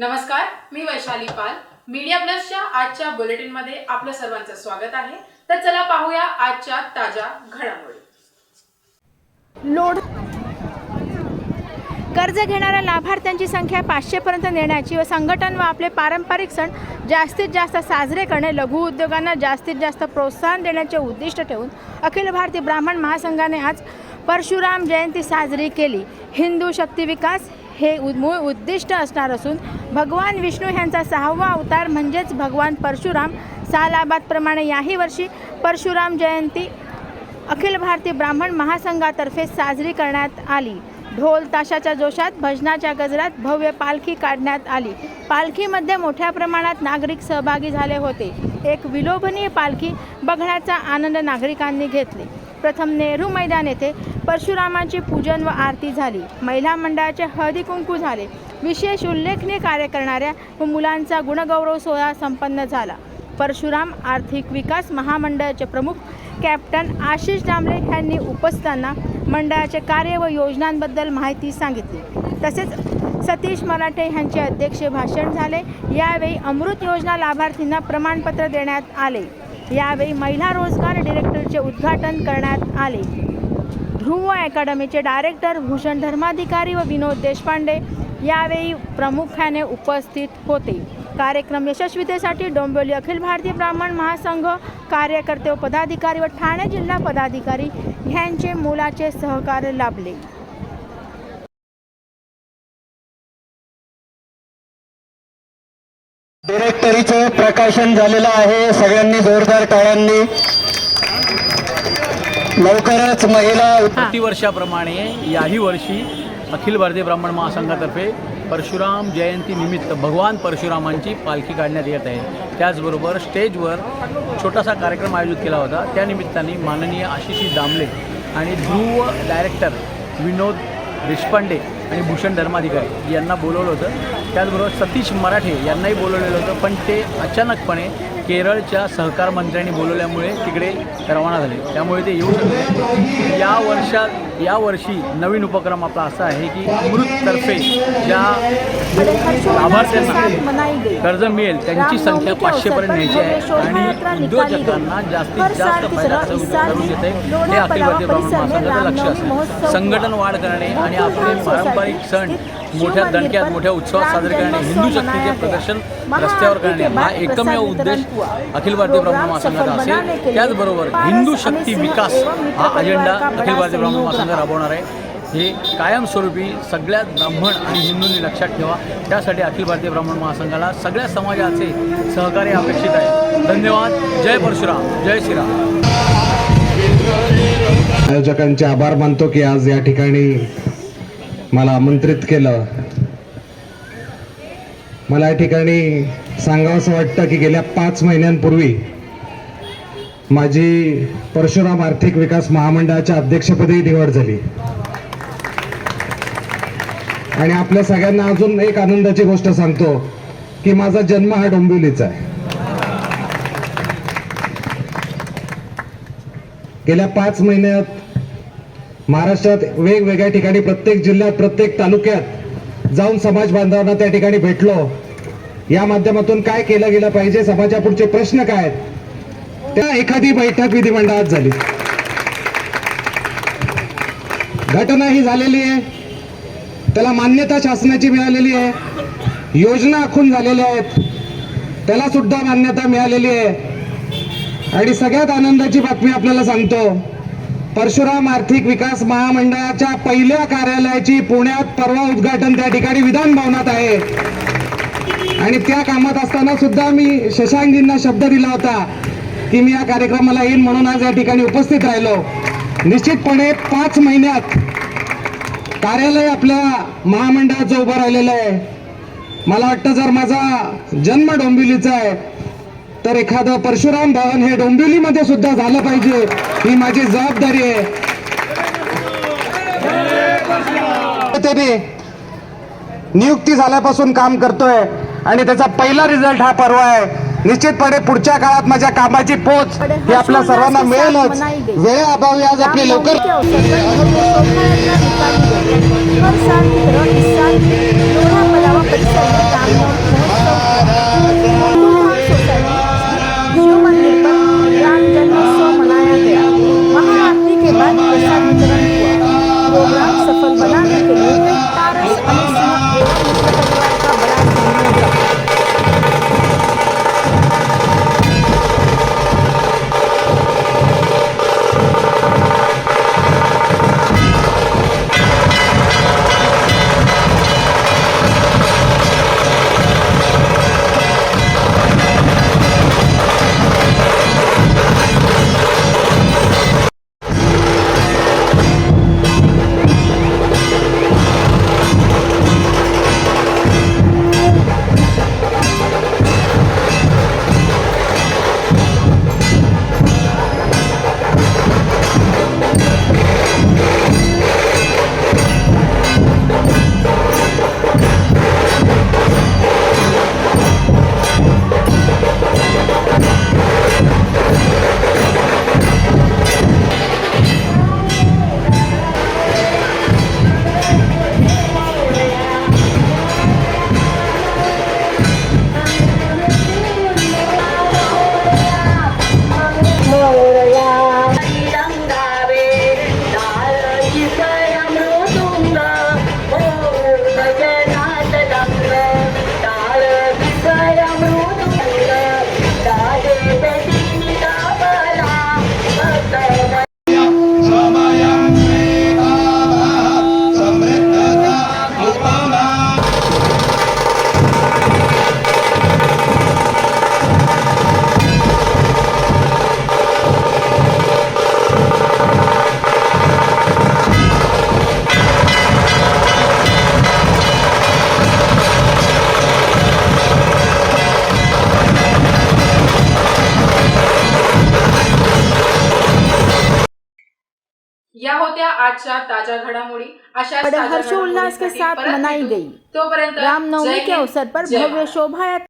नमस्कार मी वैशाली पाल. मीडिया प्लसच्या आजच्या बुलेटिनमध्ये आपलं सर्वांचं स्वागत आहे. तर चला पाहूया आजच्या ताज्या घडामोडी. लोड कर्ज घेणाऱ्या लाभार्थ्यांची संख्या पाचशेपर्यंत नेण्याची व संघटन व आपले पारंपरिक सण जास्तीत जास्त साजरे करणे लघु उद्योगांना जास्तीत जास्त प्रोत्साहन देण्याचे उद्दिष्ट ठेवून अखिल भारतीय ब्राह्मण महासंघाने आज परशुराम जयंती साजरी केली. हिंदू शक्ती विकास हे उ- मूळ उद्दिष्ट असणार असून भगवान विष्णू यांचा सहावा अवतार म्हणजेच भगवान परशुराम. सालाबादप्रमाणे याही वर्षी परशुराम जयंती अखिल भारतीय ब्राह्मण महासंघातर्फे साजरी करण्यात आली. ढोल ताशाच्या जोशात भजनाच्या गजरात भव्य पालखी काढण्यात आली. पालखीमध्ये मोठ्या प्रमाणात नागरिक सहभागी झाले होते. एक विलोभनीय पालखी बघण्याचा आनंद नागरिकांनी घेतले. प्रथम नेहरू मैदान येथे परशुरामांची पूजन व आरती झाली. महिला मंडळाचे हळदी कुंकू झाले. विशेष उल्लेखनीय कार्य करणाऱ्या व मुलांचा गुणगौरव सोहळा संपन्न झाला. परशुराम आर्थिक विकास महामंडळाचे प्रमुख कॅप्टन आशिष दामले यांनी उपस्थितांना मंडळाचे कार्य व योजनांबद्दल माहिती सांगितली. तसेच सतीश मराठे यांचे अध्यक्ष भाषण झाले. यावेळी अमृत योजना लाभार्थींना प्रमाणपत्र देण्यात आले. यावेळी महिला रोजगार डिरेक्टरचे उद्घाटन करण्यात आले. ध्रुव अकॅडमीचे डायरेक्टर भूषण धर्माधिकारी व विनोद देशपांडे यावेळी प्रामुख्याने उपस्थित होते. कार्यक्रम यशस्वीतेसाठी डोंबिवली अखिल भारतीय ब्राह्मण महासंघ कार्यकर्ते व पदाधिकारी व ठाणे जिल्हा पदाधिकारी यांचे मोलाचे सहकार्य लाभले. डिरेक्टरीचं प्रकाशन झालेलं आहे. सगळ्यांनी जोरदार टाळ्यांनी. लवकरच महिला प्रतिवर्षाप्रमाणे याही वर्षी अखिल भारतीय ब्राह्मण महासंघातर्फे परशुराम जयंती निमित्त भगवान परशुरामांची पालखी काढण्यात येत आहे. त्याचबरोबर स्टेजवर छोटासा कार्यक्रम आयोजित केला होता. त्या निमित्ताने माननीय आशिषी दामले आणि ध्रुव डायरेक्टर विनोद देशपांडे आणि भूषण धर्माधिकारी यांना बोलवलं होतं. त्याचबरोबर सतीश मराठे यांनाही बोलवलेलं होतं पण ते अचानकपणे केरळच्या सहकार मंत्र्यांनी बोलवल्यामुळे तिकडे रवाना झाले. त्यामुळे ते येऊ शकले या वर्षात या वर्षी नवीन उपक्रम आपला असा आहे की अमृततर्फे ज्या लाभार्थ्यांना कर्ज मिळेल त्यांची संख्या पाचशेपर्यंत न्यायची आहे. आणि उद्योजकांना जास्तीत जास्त फायदा करून घेता येईल हे अखिल भारतीय ब्राह्मण महासंघाचं लक्ष असेल संघटन वाढ करणे आणि आपले पारंपरिक सण मोठ्या दणक्यात मोठ्या उत्सवात साजरे करणे हिंदू शक्तीचे प्रदर्शन रस्त्यावर करणे. हा एकमेव उद्देश अखिल भारतीय ब्राह्मण महासंघाचा असेल. त्याचबरोबर हिंदू शक्ती विकास हा अजेंडा अखिल भारतीय ब्राह्मण महासंघ राबवणार आहे. हे कायमस्वरूपी सगळ्या ब्राह्मण आणि हिंदूंनी लक्षात ठेवा. त्यासाठी अखिल भारतीय ब्राह्मण महासंघाला सगळ्या समाजाचे सहकार्य अपेक्षित आहे. धन्यवाद. जय परशुराम. जय श्रीराम. आयोजकांचे आभार मानतो की आज या ठिकाणी मला आमंत्रित केलं. मला या ठिकाणी सांगावंसं वाटतं की गेल्या पाच महिन्यांपूर्वी माझी परशुराम आर्थिक विकास महामंडळाच्या अध्यक्षपदी निवड झाली. आणि आपल्या सगळ्यांना अजून एक आनंदाची गोष्ट सांगतो की माझा जन्म हा डोंबिवलीचा आहे. गेल्या पाच महिन्यात महाराष्ट्रात वेगवेगळ्या ठिकाणी प्रत्येक जिल्ह्यात प्रत्येक तालुक्यात जाऊन समाज बांधवांना त्या ठिकाणी भेटलो. या माध्यमातून काय केलं गेलं पाहिजे? समाजापुढचे प्रश्न काय आहेत? त्या एखादी बैठक विधिमंडळात झाली. घटना ही झालेली आहे. त्याला मान्यता शासनाची मिळालेली आहे. योजना आखून झालेल्या आहेत. त्याला सुद्धा मान्यता मिळालेली आहे. आणि सगळ्यात आनंदाची बातमी आपल्याला सांगतो परशुराम आर्थिक विकास महामंडळाच्या पहिल्या कार्यालयाची पुण्यात परवा उद्घाटन त्या ठिकाणी विधान भवनात आहे. आणि त्या कामात असताना सुद्धा मी शशांकजींना शब्द दिला होता की मी या कार्यक्रमाला येईन म्हणून आज या ठिकाणी उपस्थित राहिलो. निश्चितपणे पाच महिन्यात कार्यालय आपल्या महामंडळाचं उभं राहिलेलं आहे मला वाटतं जर माझा जन्म डोंबिवलीचा आहे तर एखादं परशुराम भवन हे डोंबिवलीमध्ये सुद्धा झालं पाहिजे. ही माझी जबाबदारी आहे. नियुक्ती झाल्यापासून काम करतोय आणि त्याचा पहिला रिझल्ट हा परवा आहे. निश्चितपणे पुढच्या काळात माझ्या कामाची पोच ही आपल्या सर्वांना मिळेलच. वेळेअभावी आज आपली लवकर या होत्या आजच्या ताज्या घडामोडी. अशा बड़े हर्षोल्लास के साथ मनाई गई. तोपर्यंत रामनवमी के अवसर पर भव्य. शोभा